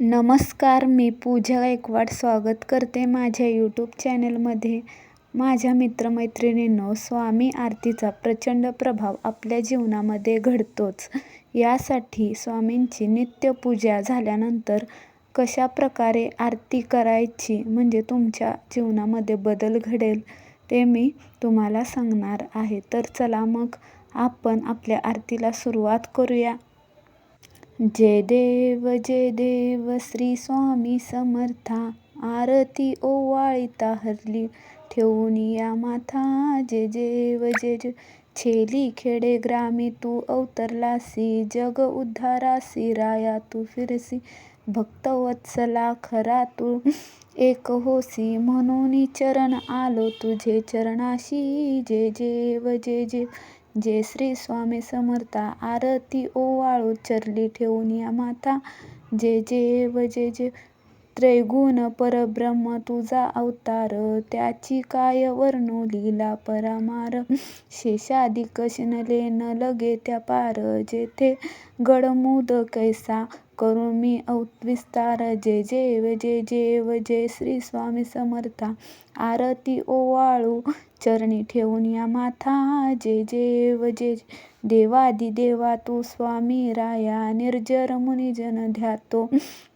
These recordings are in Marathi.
नमस्कार मी पूजा गायकवाड स्वागत करते माझ्या यूट्यूब चॅनलमध्ये माझ्या मित्रमैत्रिणींनो स्वामी आरतीचा प्रचंड प्रभाव आपल्या जीवनामध्ये घडतोच. यासाठी स्वामींची नित्यपूजा झाल्यानंतर कशा प्रकारे आरती करायची म्हणजे तुमच्या जीवनामध्ये बदल घडेल ते मी तुम्हाला सांगणार आहे. तर चला मग आपण आपल्या आरतीला सुरुवात करूया. जय देव जय देव श्री स्वामी समर्था आरती ओवाळीता हरली ठेवून या माथा जय देव जय जय छेली खेडे ग्रामी तू अवतरलासी जग उद्धारासी राया तू फिरसी भक्तवत्सला खरा तू एक होसी म्हणून चरण आलो तुझे चरणाशी जय देव जय जय जय श्री स्वामी समर्था आरती ओवाळू चरली ठेवून या माता. जे जेव जे जे त्रैगुण परब्रह्म तुझा अवतार. त्याची काय वर्णू लीला परामार? शेषादी कशनले न लगे त्या पार. जेथे गडमुद कैसा करू मी विस्तार. जे जेव जे जेव जय श्री स्वामी समर्था आरती ओवाळू चरणी ठेवून या माथा. जे जेव जे देवादी देवा तू स्वामी राया. निर्जर मुनिजन ध्यातो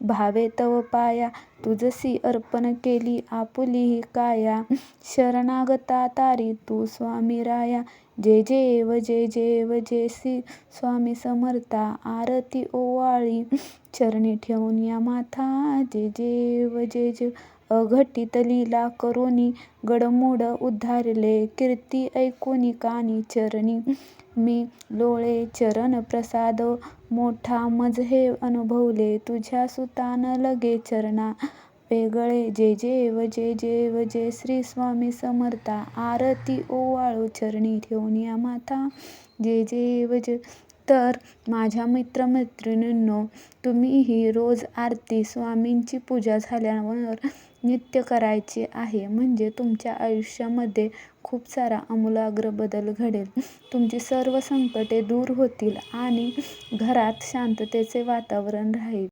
भावे तव पाया. तुझसी अर्पण केली आपुली काया. शरणागता तारी तू स्वामी राया. जे जेव जे जेव जय स्वामी समर्था. आरती ओवाळी चरणी ठेवून या माथा. जे जेव जे जेव अघटित लीला करोनी गडमूड उद्धारले कीर्ती ऐकोनी कानी चरणी. मी लोळे चरण प्रसाद मोठा मज हे अनुभवले तुझ्या सुतान लगे चरणा. वेगळे जय जय जय जय जय श्री स्वामी समर्था. आरती ओवाळू चरणी ठेवून माथा. जय जय जय तर माझ्या मित्रमैत्रिणींनो तुम्हीही रोज आरती स्वामींची पूजा झाल्यावर नित्य करायची आहे. म्हणजे तुमच्या आयुष्यामध्ये खूप सारा आमूलाग्र बदल घडेल. तुमची सर्व संकटे दूर होतील आणि घरात शांततेचे वातावरण राहील.